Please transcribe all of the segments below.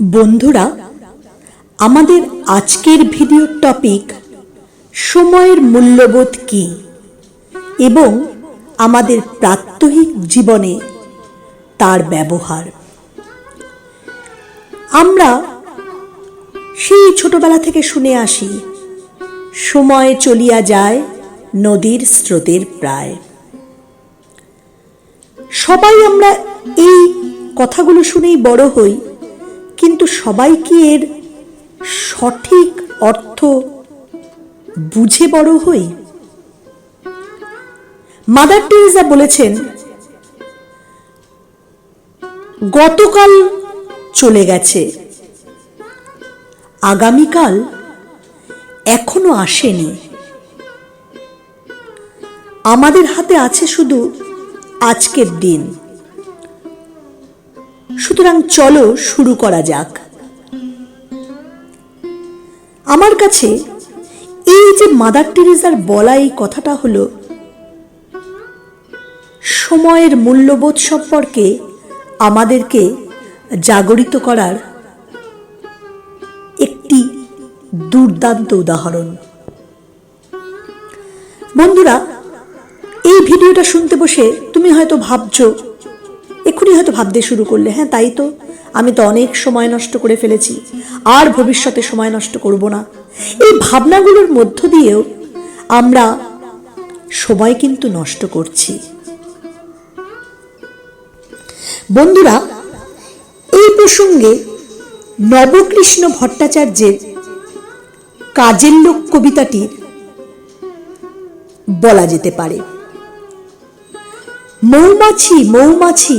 বন্ধুরা, আমাদের আজকের ভিডিওর টপিক সময়ের মূল্যবোধ কি এবং আমাদের প্রাত্যহিক জীবনে তার ব্যবহার। আমরা সেই ছোটবেলা থেকে শুনে আসি, সময় চলিয়া যায় নদীর স্রোতের প্রায়। সবাই আমরা এই কথাগুলো শুনেই বড় হই কিন্তু সবাই কি এর সঠিক অর্থ বুঝে বড় হই। মাদার টেরেজা বলেছেন, গতকাল চলে গেছে, আগামীকাল এখনও আসেনি। আমাদের হাতে আছে শুধু আজকের দিন। সুতরাং চলো শুরু করা যাক। আমার কাছে এই যে মাদার টেরেজার বলা এই কথাটা হলো, সময়ের মূল্যবোধ সম্পর্কে আমাদেরকে জাগরিত করার একটি দুর্দান্ত উদাহরণ। বন্ধুরা, এই ভিডিওটা শুনতে বসে তুমি হয়তো ভাবছ এক্ষুনি হয়তো ভাবতে শুরু করলে হ্যাঁ তাই তো। আমি তো অনেক সময় নষ্ট করে ফেলেছি। আর ভবিষ্যতে সময় নষ্ট করব না। এই ভাবনাগুলোর মধ্য দিয়েও আমরা সময় কিন্তু নষ্ট করছি। বন্ধুরা, এই প্রসঙ্গে নবকৃষ্ণ ভট্টাচার্যের কাজের লোক কবিতাটি বলা যেতে পারে। মৌমাছি মৌমাছি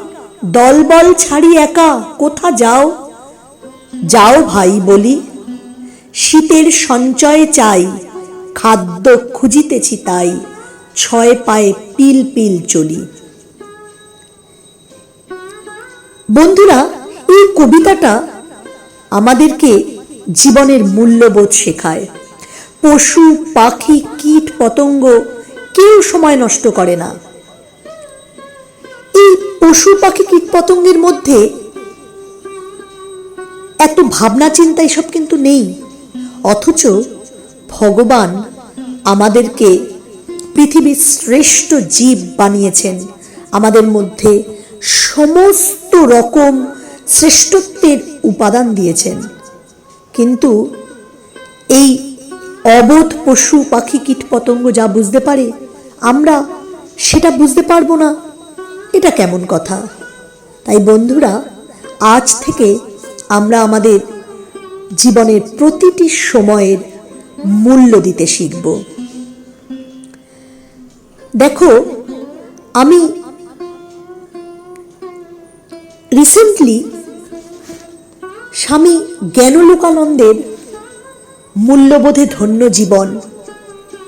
দলবল ছাড়ি একা, কোথা যাও? যাও ভাই বলি, শীতের সঞ্চয় চাই, খাদ্য খুঁজিতেছি তাই, ছয় পায়ে পিল পিল চলি। বন্ধুরা, এই কবিতাটা আমাদেরকে জীবনের মূল্যবোধ শেখায়। পশু, পাখি, কীট, পতঙ্গ কেউ সময় নষ্ট করে না। এই পশু পাখি কীট পতঙ্গের মধ্যে এত ভাবনা চিন্তা এসব কিন্তু নেই। অথচ ভগবান আমাদেরকে পৃথিবীর শ্রেষ্ঠ জীব বানিয়েছেন। আমাদের মধ্যে সমস্ত রকম শ্রেষ্ঠত্বের উপাদান দিয়েছেন। কিন্তু এই অবোধ পশু পাখি কীট পতঙ্গ যা বুঝতে পারে, আমরা সেটা বুঝতে পারব না। এটা কেমন কথা? তাই বন্ধুরা, আজ থেকে আমরা আমাদের জীবনের প্রতিটি সময়ের মূল্য দিতে শিখব। দেখো, আমি রিসেন্টলি স্বামী জ্ঞানলোকানন্দের মূল্যবোধে ধন্য জীবন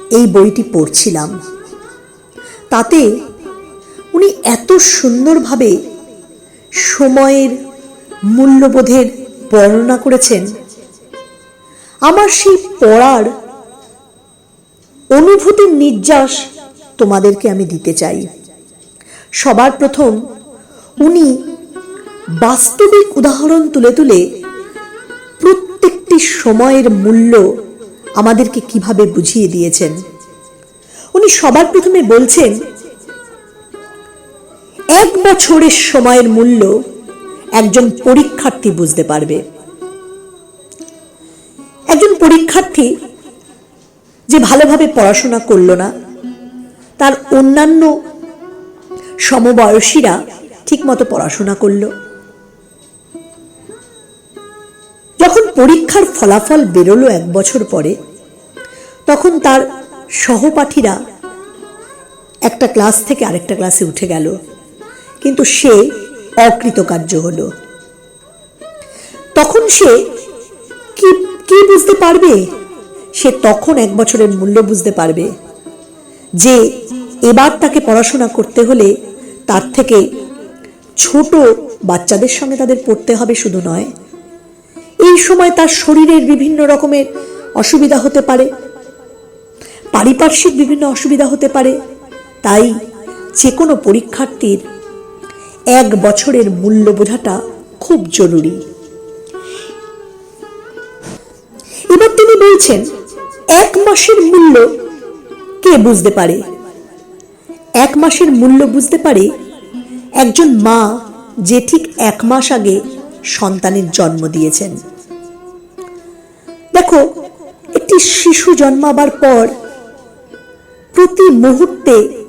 এই বইটি পড়ছিলাম। তাতে উনি এত সুন্দরভাবে সময়ের মূল্যবোধের বর্ণনা করেছেন। আমার সেই পড়ার অনুভূতির নির্যাস তোমাদেরকে আমি দিতে চাই। সবার প্রথম উনি বাস্তবিক উদাহরণ তুলে তুলে প্রত্যেকটি সময়ের মূল্য আমাদেরকে কীভাবে বুঝিয়ে দিয়েছেন। উনি সবার প্রথমে বলছেন এক বছরের সময়ের মূল্য একজন পরীক্ষার্থী বুঝতে পারবে। একজন পরীক্ষার্থী যে ভালোভাবে পড়াশোনা করল না, তার অন্যান্য সমবয়সীরা ঠিকমতো পড়াশোনা করল। যখন পরীক্ষার ফলাফল বেরোলো এক বছর পরে, তখন তার সহপাঠীরা একটা ক্লাস থেকে আরেকটা ক্লাসে উঠে গেল। কিন্তু সে অকৃতকার্য হল। তখন সে কি কি বুঝতে পারবে? সে তখন এক বছরের মূল্য বুঝতে পারবে যে এবার তাকে পড়াশোনা করতে হলে তার থেকে ছোট বাচ্চাদের সঙ্গে তাদের পড়তে হবে শুধু নয়। এই সময় তার শরীরের বিভিন্ন রকমের অসুবিধা হতে পারে, পারিপার্শ্বিক বিভিন্ন অসুবিধা হতে পারে। তাই যে কোনো পরীক্ষার্থীর এক বছরের মূল্য বোঝাটা খুব জরুরি। এবার তিনি বলছেন, এক মাসের মূল্য কে বুঝতে পারে? এক মাসের মূল্য বুঝতে পারে একজন মা যে ঠিক এক মাস আগে সন্তানের জন্ম দিয়েছেন। দেখো, একটি শিশু জন্মাবার পর প্রতি মুহূর্তে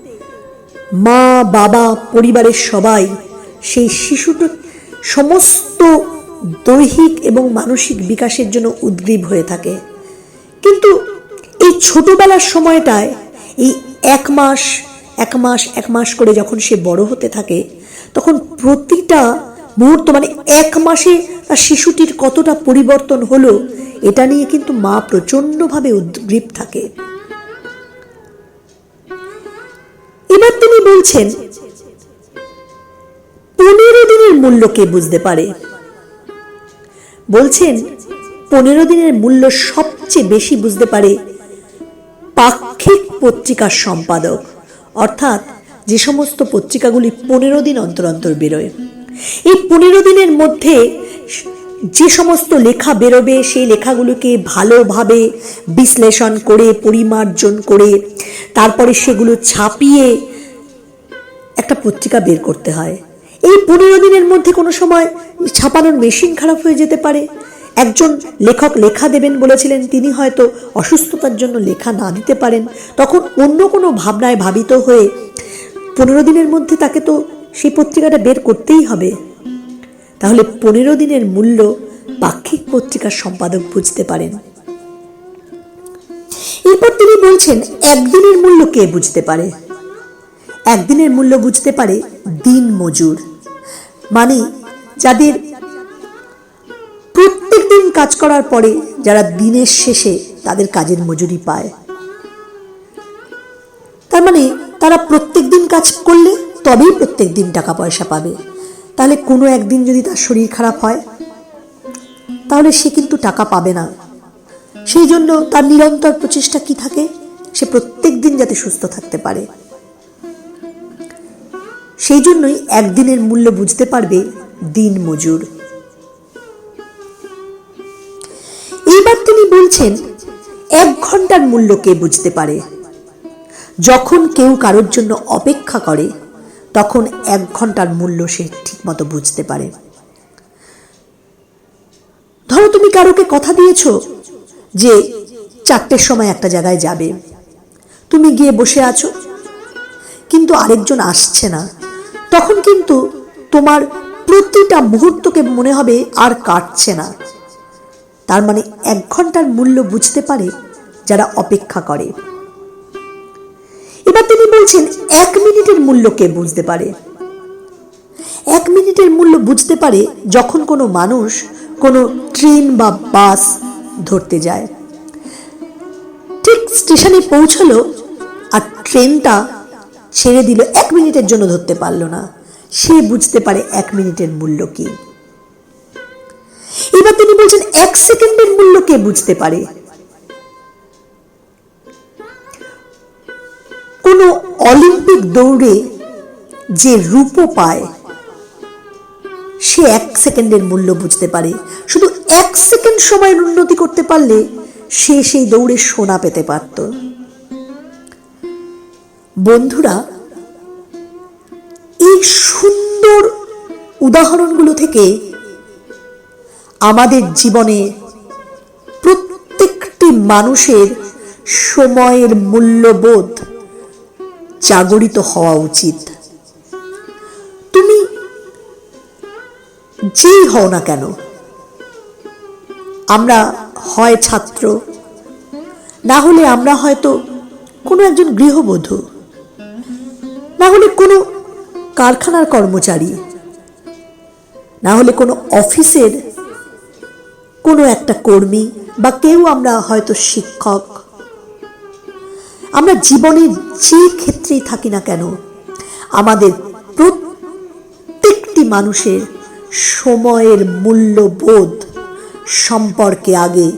মা, বাবা, পরিবারের সবাই সেই শিশুটির সমস্ত দৈহিক এবং মানসিক বিকাশের জন্য উদ্গ্রীব হয়ে থাকে। কিন্তু এই ছোটবেলার সময়টায়, এই এক মাস এক মাস এক মাস করে যখন সে বড় হতে থাকে, তখন প্রতিটা মুহূর্ত মানে এক মাসে তার শিশুটির কতটা পরিবর্তন হলো, এটা নিয়ে কিন্তু মা প্রচণ্ডভাবে উদ্গ্রীব থাকে। বলছেন, পনেরো দিনের মূল্য কে বুঝতে পারে? বলছেন, পনেরো দিনের মূল্য সবচেয়ে বেশি বুঝতে পারে পাক্ষিক পত্রিকার সম্পাদক। অর্থাৎ যে সমস্ত পত্রিকাগুলি পনেরো দিন অন্তর অন্তর বেরোয়। এই পনেরো দিনের মধ্যে যে সমস্ত লেখা বেরোবে, সেই লেখাগুলোকে ভালোভাবে বিশ্লেষণ করে, পরিমার্জন করে, তারপরে সেগুলো ছাপিয়ে একটা পত্রিকা বের করতে হয়। এই পনেরো দিনের মধ্যে কোনো সময় ছাপানোর মেশিন খারাপ হয়ে যেতে পারে। একজন লেখক লেখা দেবেন বলেছিলেন, তিনি হয়তো অসুস্থতার জন্য লেখা না দিতে পারেন। তখন অন্য কোনো ভাবনায় ভাবিত হয়ে পনেরো দিনের মধ্যে তাকে তো সেই পত্রিকাটা বের করতেই হবে। তাহলে পনেরো দিনের মূল্য পাক্ষিক পত্রিকার সম্পাদক বুঝতে পারেন। এরপর তিনি বলছেন, একদিনের মূল্য কে বুঝতে পারে? একদিনের মূল্য বুঝতে পারে দিন মজুর। মানে যাদের প্রত্যেক দিন কাজ করার পরে যারা দিনের শেষে তাদের কাজের মজুরি পায়। তার মানে তারা প্রত্যেক দিন কাজ করলে তবেই প্রত্যেক দিন টাকা পয়সা পাবে। তাহলে কোনো একদিন যদি তার শরীর খারাপ হয়, তাহলে সে কিন্তু টাকা পাবে না। সেই জন্য তার নিরন্তর প্রচেষ্টা কি থাকে? সে প্রত্যেক দিন যাতে সুস্থ থাকতে পারে। সেই জন্যই একদিনের মূল্য বুঝতে পারবে দিন মজুর। এইবার তিনি বলছেন, এক ঘণ্টার মূল্য কে বুঝতে পারে? যখন কেউ কারোর জন্য অপেক্ষা করে, তখন এক ঘণ্টার মূল্য সে ঠিকমতো বুঝতে পারে। ধরো তুমি কারোকে কথা দিয়েছ যে চারটের সময় একটা জায়গায় যাবে। তুমি গিয়ে বসে আছো, কিন্তু আরেকজন আসছে না। তখন কিন্তু তোমার প্রতিটা মুহূর্তকে মনে হবে আর কাটছে না। তার মানে এক ঘণ্টার মূল্য বুঝতে পারে যারা অপেক্ষা করে। এবার তিনি বলছেন, এক মিনিটের মূল্য কে বুঝতে পারে? এক মিনিটের মূল্য বুঝতে পারে যখন কোনো মানুষ কোনো ট্রেন বা বাস ধরতে যায়। ঠিক স্টেশনে পৌঁছলো আর ট্রেনটা ছেড়ে দিল এক মিনিটের জন্য ধরতে পারল না। সে বুঝতে পারে এক মিনিটের মূল্য কি। এবার তিনি বলছেন, এক সেকেন্ডের মূল্য কে বুঝতে পারে? কোনো অলিম্পিক দৌড়ে যে রূপ পায়, সে এক সেকেন্ডের মূল্য বুঝতে পারে। শুধু এক সেকেন্ড সময়ের উন্নতি করতে পারলে সে সেই দৌড়ে সোনা পেতে পারত। বন্ধুরা, এই সুন্দর উদাহরণগুলো থেকে আমাদের জীবনে প্রত্যেকটি মানুষের সময়ের মূল্যবোধ জাগরিত হওয়া উচিত। তুমি যেই হও না কেন, আমরা হয় ছাত্র, না হলে আমরা হয়তো কোনো একজন গৃহবধূ না হলে কোনো কারখানার কর্মচারী না হলে কোনো অফিসের কোনো একটা কর্মী বা কেউ আমরা হয়তো শিক্ষক, আমরা জীবনের যে ক্ষেত্রেই থাকি না কেন, আমাদের প্রত্যেকটি মানুষের সময়ের মূল্যবোধ সম্পর্কে আগে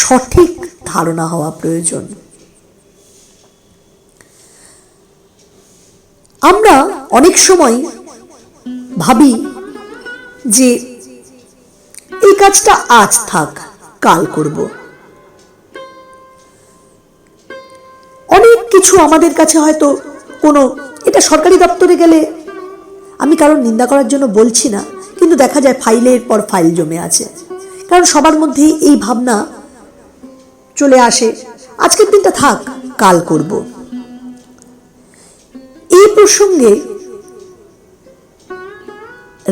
সঠিক ধারণা হওয়া প্রয়োজন। আমরা অনেক সময় ভাবি যে এই কাজটা আজ থাক, কাল করব। অনেক কিছু আমাদের কাছে হয়তো কোনো, এটা সরকারি দপ্তরে গেলে আমি কারণ নিন্দা করার জন্য বলছি না, কিন্তু দেখা যায় ফাইলের পর ফাইল জমে আছে। কারণ সবার মধ্যে এই ভাবনা চলে আসে, আজকের দিনটা থাক, কাল করব। প্রসঙ্গে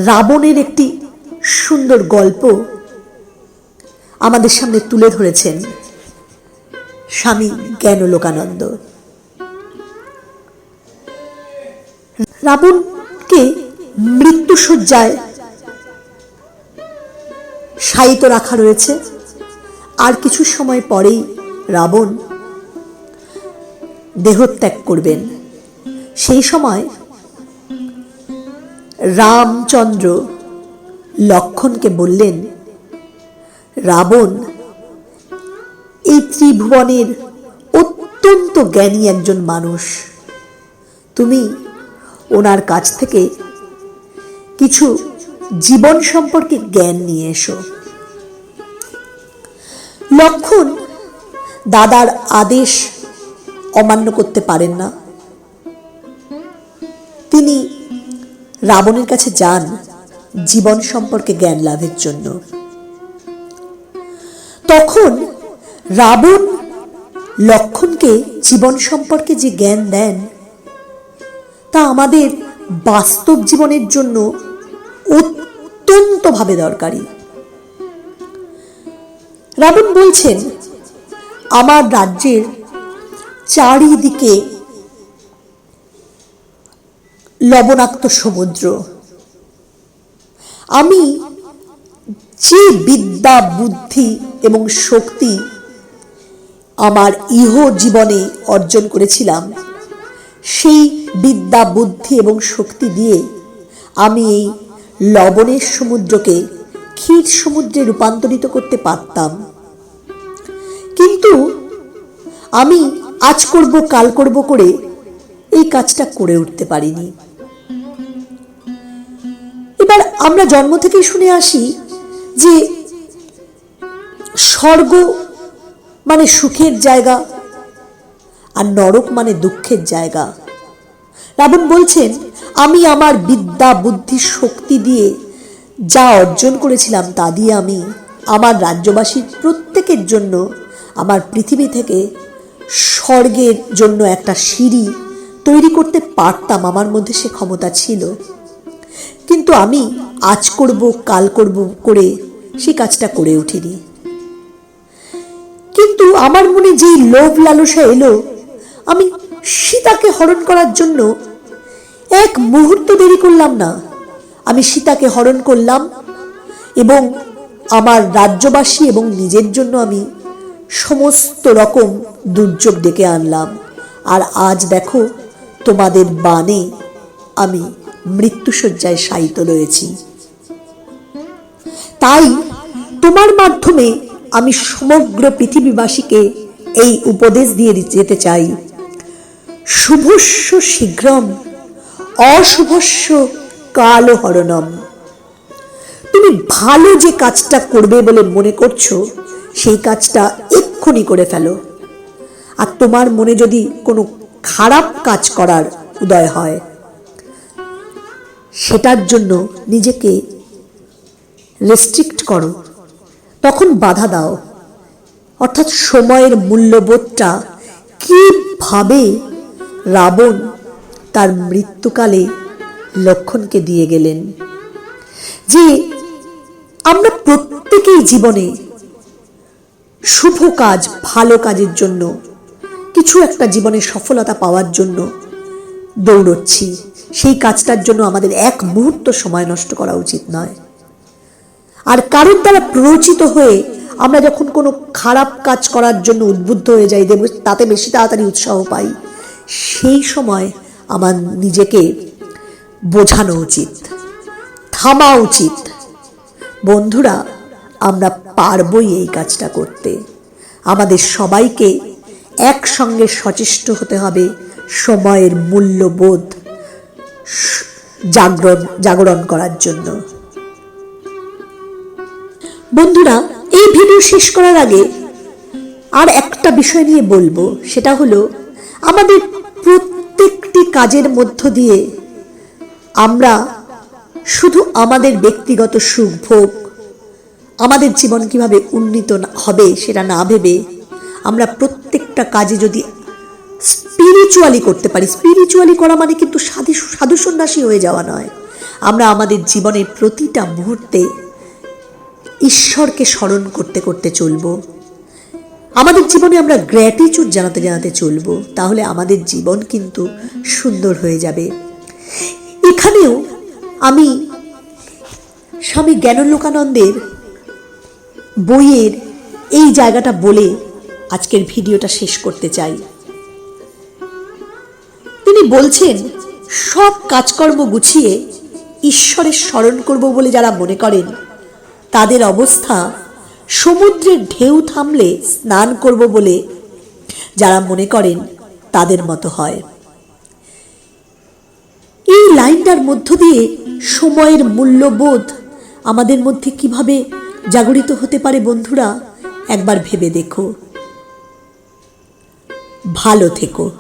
রাবণের একটি সুন্দর গল্প আমাদের সামনে তুলে ধরেছেন স্বামী জ্ঞানলোকানন্দ। রাবণকে মৃত্যুসজ্জায় শায়িত রাখা রয়েছে। আর কিছু সময় পরেই রাবণ দেহত্যাগ করবেন। সেই সময় রামচন্দ্র লক্ষণকে বললেন, রাবণ, এই ত্রিভুবনের অত্যন্ত জ্ঞানী একজন মানুষ। তুমি ওনার কাছ থেকে কিছু জীবন সম্পর্কে জ্ঞান নিয়ে এসো। লক্ষণ দাদার আদেশ অমান্য করতে পারেন না। তিনি রাবণের কাছে যান জীবন সম্পর্কে জ্ঞান লাভের জন্য। তখন রাবণ লক্ষণকে জীবন সম্পর্কে যে জ্ঞান দেন, তা আমাদের বাস্তব জীবনের জন্য অত্যন্তভাবে দরকারি। রাবণ বলছেন, আমার রাজ্যের চারিদিকে লবণাক্ত সমুদ্র। আমি যে বিদ্যা, বুদ্ধি এবং শক্তি আমার ইহ জীবনে অর্জন করেছিলাম, সেই বিদ্যা, বুদ্ধি এবং শক্তি দিয়ে আমি এই লবণের সমুদ্রকে ক্ষীর সমুদ্রে রূপান্তরিত করতে পারতাম। কিন্তু আমি আজ করব, কাল করব করে এই কাজটা করে উঠতে পারিনি। এবার আমরা জন্ম থেকেই শুনে আসি যে স্বর্গ মানে সুখের জায়গা আর নরক মানে দুঃখের জায়গা। রাবণ বলছেন, আমি আমার বিদ্যা, বুদ্ধি, শক্তি দিয়ে যা অর্জন করেছিলাম তা দিয়ে আমি আমার রাজ্যবাসীর প্রত্যেকের জন্য, আমার পৃথিবী থেকে স্বর্গের জন্য একটা সিঁড়ি তৈরি করতে পারতাম। আমার মধ্যে সে ক্ষমতা ছিল। কিন্তু আমি আজ করব, কাল করব করে সেই কাজটা করে উঠিনি। কিন্তু আমার মনে যেই লোভ লালসা এলো, আমি সীতাকে হরণ করার জন্য এক মুহূর্ত দেরি করলাম না। আমি সীতাকে হরণ করলাম এবং আমার রাজ্যবাসী এবং নিজের জন্য আমি সমস্ত রকম দুর্যোগ ডেকে আনলাম। আর আজ দেখো, তোমাদের বানে আমি মৃত্যুসজ্জায় শায়িত রয়েছি। তাই তোমার মাধ্যমে আমি সমগ্র পৃথিবীবাসীকে এই উপদেশ দিয়ে যেতে চাই। শুভস্য শীঘ্রম, অশুভস্য কালহরণম। তুমি ভালো যে কাজটা করবে বলে মনে করছ, সেই কাজটা এক্ষুনি করে ফেলো। আর তোমার মনে যদি কোনো খারাপ কাজ করার উদয় হয় সেটার জন্য নিজেকে রেস্ট্রিক্ট করো। তখন বাধা দাও। অর্থাৎ সময়ের মূল্যবোধটা কীভাবে রাবণ তার মৃত্যুকালে লক্ষণকে দিয়ে গেলেন? যে আমরা প্রত্যেকেই জীবনে শুভ কাজ, ভালো কাজের জন্য, কিছু একটা জীবনে সফলতা পাওয়ার জন্য দৌড়চ্ছি। সেই কাজটার জন্য আমাদের এক মুহূর্ত সময় নষ্ট করা উচিত নয়। আর কারোর দ্বারা প্ররোচিত হয়ে আমরা যখন কোনো খারাপ কাজ করার জন্য উদ্বুদ্ধ হয়ে যাই তাতে বেশি তাড়াতাড়ি উৎসাহ পাই, সেই সময় আমার নিজেকে বোঝানো উচিত, থামা উচিত। বন্ধুরা, আমরা পারবই এই কাজটা করতে। আমাদের সবাইকে একসঙ্গে সচেষ্ট হতে হবে সময়ের মূল্যবোধ জাগরণ জাগরণ করার জন্য। বন্ধুরা, এই ভিডিও শেষ করার আগে আর একটা বিষয় নিয়ে বলব, সেটা হলো আমাদের প্রত্যেকটি কাজের মধ্য দিয়ে আমরা শুধু আমাদের ব্যক্তিগত সুখ, ভোগ, আমাদের জীবন কীভাবে উন্নীত হবে সেটা না ভেবে আমরা প্রত্যেকটা কাজে যদি স্পিরিচুয়ালি করতে পারি। স্পিরিচুয়ালি করা মানে কিন্তু সাধু সাধু সন্ন্যাসী হয়ে যাওয়া নয়। আমরা আমাদের জীবনের প্রতিটা মুহূর্তে ঈশ্বরকে স্মরণ করতে করতে চলবো। আমাদের জীবনে আমরা গ্র্যাটিচিউড জানাতে জানাতে চলবো। তাহলে আমাদের জীবন কিন্তু সুন্দর হয়ে যাবে। এখানেও আমি স্বামী জ্ঞানলোকানন্দের বইয়ের এই জায়গাটা বলে আজকের ভিডিওটা শেষ করতে চাই। তিনি বলছেন, সব কাজকর্ম গুছিয়ে ঈশ্বরের স্মরণ করব বলে যারা মনে করেন। তাদের অবস্থা, সমুদ্রের ঢেউ থামলে স্নান করব বলে যারা মনে করেন, তাদের মতো হয়। এই লাইনটার মধ্য দিয়ে সময়ের মূল্যবোধ আমাদের মধ্যে কীভাবে জাগরিত হতে পারে বন্ধুরা, একবার ভেবে দেখো। ভালো থেকো।